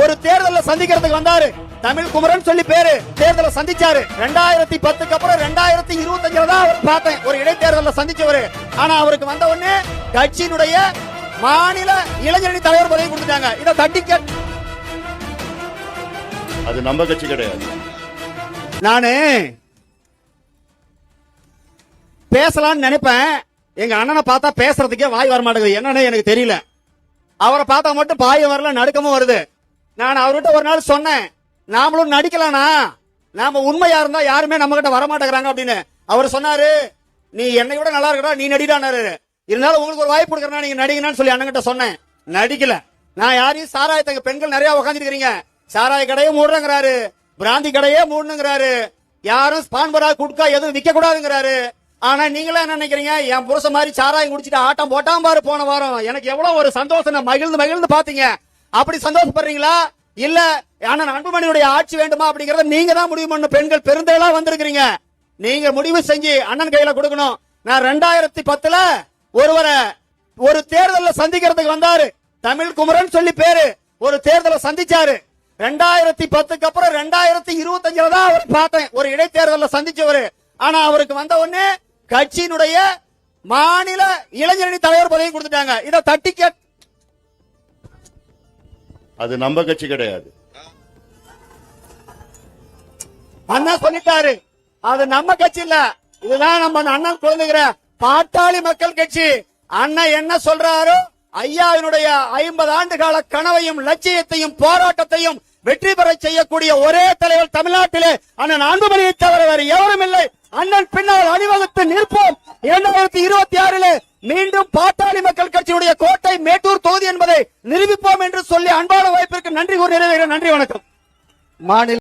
ஒரு தேர்தல்ல சந்திக்கிறதுக்கு வந்தாரு. தமிழ் குமரன் சொல்லி பேரு. தேர்தலை சந்திச்சாரு. ரெண்டாயிரத்தி பத்துக்கு அப்புறம் ரெண்டாயிரத்தி இருபத்தஞ்சுல தான் அவர் பார்த்தேன். ஒரு இடைத்தேர்தல்ல சந்திச்சவரு. ஆனா அவருக்கு வந்த உடனே கட்சியினுடைய மாநில இளைஞரணி தலைவர் பதவி கொடுத்துட்டாங்க. இதை தட்டி அது நம்ம கட்சி கிடையாது. நானு பேசலாம்னு நினைப்பேன். எங்க அண்ணனை பார்த்தா பேசுறதுக்கே வாய் வர மாட்டேங்குது. என்னன்னு எனக்கு தெரியல. அவரை பார்த்தா மட்டும் பாயம் வரல நடுக்கமும் வருது. நான் அவர்கிட்ட ஒரு நாள் சொன்னேன் நாமளும் நடிக்கலாம்னா நாம உண்மையா இருந்தா யாருமே நம்ம கிட்ட வர மாட்டேங்கிறாங்க அப்படின்னு. அவர் சொன்னாரு நீ என்னை விட நல்லா இருக்கடா நீ நடிடானாரு இருந்தாலும் உங்களுக்கு ஒரு வாய்ப்பு கொடுக்கறா நீங்க நடிங்கன்னு சொல்லி அண்ணன் கிட்ட சொன்னேன். நடிக்கல. நான் யாரையும் சாராயத்தை பெண்கள் நிறைய உட்காந்துருக்கிறீங்க சாராய கடையே மூடுறங்கிறாரு. பிராந்தி கடையே மூடணுங்கிறாரு யாரும் ஸ்பான்பரா குட்கா எதுவும் விற்க கூடாதுங்கிறாரு ஆனா நீங்களா என்ன நினைக்கிறீங்க? என் புருஷ மாதிரி சாராயம் குடிச்சிட்டு ஆட்டம் போட்டாம் பாரு போன வாரம். எனக்கு எவ்வளவு ஒரு சந்தோஷம். நான் மகிழ்ந்து மகிழ்ந்து பாத்தீங்க அப்படி சந்தோஷப்படுறீங்களா? இல்ல ஆனா அன்புமணியுடைய ஆட்சி வேண்டுமா அப்படிங்கறத நீங்க தான் முடிவு பண்ணணும். பெண்கள் பெருந்தேளா வந்திருக்கிறீங்க. நீங்க முடிவு செஞ்சு அண்ணன் கையில கொடுக்கணும். நான் ரெண்டாயிரத்தி பத்துல ஒருவரை ஒரு தேர்தலில் சந்திக்கிறதுக்கு வந்தாரு. தமிழ் குமரன் சொல்லி பேரு. ஒரு தேர்தலை சந்திச்சாரு. ரெண்டாயிரத்தி பத்துக்கு அப்புறம் ரெண்டாயிரத்தி இருபத்தஞ்சுல தான் அவர் பார்த்தேன். ஒரு இடைத்தேர்தலில் சந்திச்சவரு. ஆனா அவருக்கு வந்த உடனே கட்சியினுடைய மாநில இளைஞரணி தலைவர் பதவி கொடுத்துட்டாங்க. இதை தட்டி கேட் அது நம்ம கட்சி கிடையாது. அண்ணா சொல்லிட்டாரு. அது நம்ம கட்சி இல்ல. இதுதான் நம்ம அண்ணன் குழந்தைகிற பாட்டாளி மக்கள் கட்சி. அண்ணன் என்ன சொல்றாரோ ஐயாவினுடைய ஐம்பது ஆண்டு கால கனவையும் லட்சியத்தையும் போராட்டத்தையும் வெற்றி பெற செய்யக்கூடிய ஒரே தலைவர் தமிழ்நாட்டிலே அண்ணன் அன்புமணியை தவிர வேறு எவரும் இல்லை. அண்ணன் பின்னால் அணிவகுத்து நிற்போம். இரண்டாயிரத்தி இருபத்தி ஆறிலே மீண்டும் பாட்டாளி மக்கள் கட்சியுடைய கோட்டை மேட்டூர் தொகுதி என்பதை நிரூபிப்போம் என்று சொல்லி அன்பான வாய்ப்பிற்கு நன்றி கூறி நிறைவேற நன்றி வணக்கம். மாநில